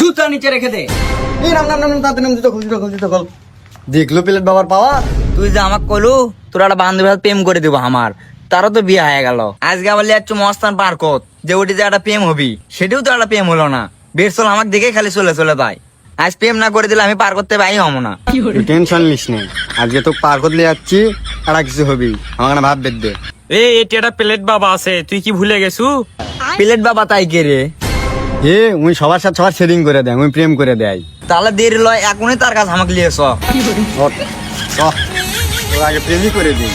জুতা নিচে রেখে দে। এই নাম নাম নাম তাড়াতাড়ি নাম জুতো খোল জুতো খোল জুতো খোল দেখল প্লেট বাবার পাওয়ার? তুই যে আমাকে কলু তোর একটা বান্ধবীর সাথে প্রেম করে দিব আমার। তারও তো বিয়ে হয়ে গেল। আজকে আবার যাচ্ছ মস্তান পার্কত যে ওটি যে একটা প্রেম হবি সেটিও তো একটা প্রেম হলো না। বেশ চল আমাকে দেখে খালি চলে চলে তাই আজ প্রেম না করে দিলে আমি পার করতে পাই হব না টেনশন নিস নে। আজকে তো পার করতে যাচ্ছি আর কিছু হবি। আমার না ভাব বেঁধবে এই এটি একটা প্লেট বাবা আছে তুই কি ভুলে গেছু? প্লেট বাবা তাই কে রে? হে উনি সবার সাথে সবার সেটিং করে দেয় উনি প্রেম করে দেয়। তাহলে দেরি লয় এখনই তার কাছে আমাকে চ, তোর আগে প্রেমই করে দিই।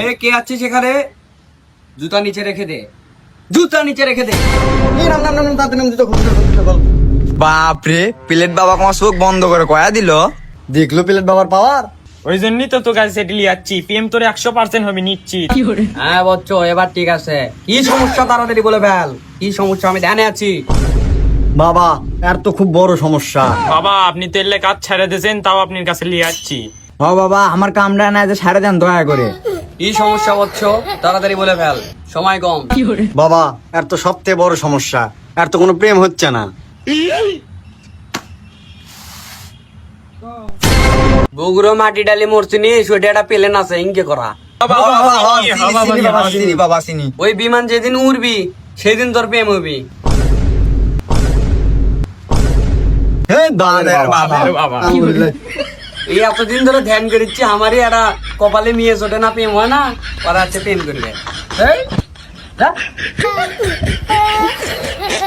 এ কে আছে সেখানে জুতা নিচে রেখে দে। জুতা নিচে রেখে দে। নাম নাম নাম নাম জুতো খোল বাপরে প্লেট বাবা তোমার চোখ বন্ধ করে কয়া দিল? দেখল প্লেট বাবার পাওয়ার? ওই জন্যই তো তোর কাছে সেটি লিয়াচ্ছি পিএম তোর একশো পার্সেন্ট হবে নিশ্চিত হ্যাঁ বচ্চ এবার ঠিক আছে। কি সমস্যা? তাড়াতাড়ি বলে ফেল। কি সমস্যা? আমি ধ্যানে আছি। বাবা এর তো খুব বড় সমস্যা। বাবা আপনি তো এলে কাজ ছেড়ে দিয়েছেন তাও আপনার কাছে লিয়াচ্ছি ও বাবা আমার কামটা না যে সারে দেন দয়া করে। কি সমস্যা বচ্চ? তাড়াতাড়ি বলে ফেল। সময় কম। বাবা এর তো সবথেকে বড় সমস্যা। এর তো কোনো প্রেম হচ্ছে না। বগুড়ো মাটি ডালি মরছিনি সেটা একটা প্লেন আছে ইনকে করা। ওই বিমান যেদিন উড়বি সেদিন তোর প্রেম হবি। হে দাদা বাবা। এই এতদিন ধরে ধ্যান করেছি আমারই একটা কপালে মিয়ে চোটে না প্রেম হয় না ওরা হচ্ছে প্রেম করবে।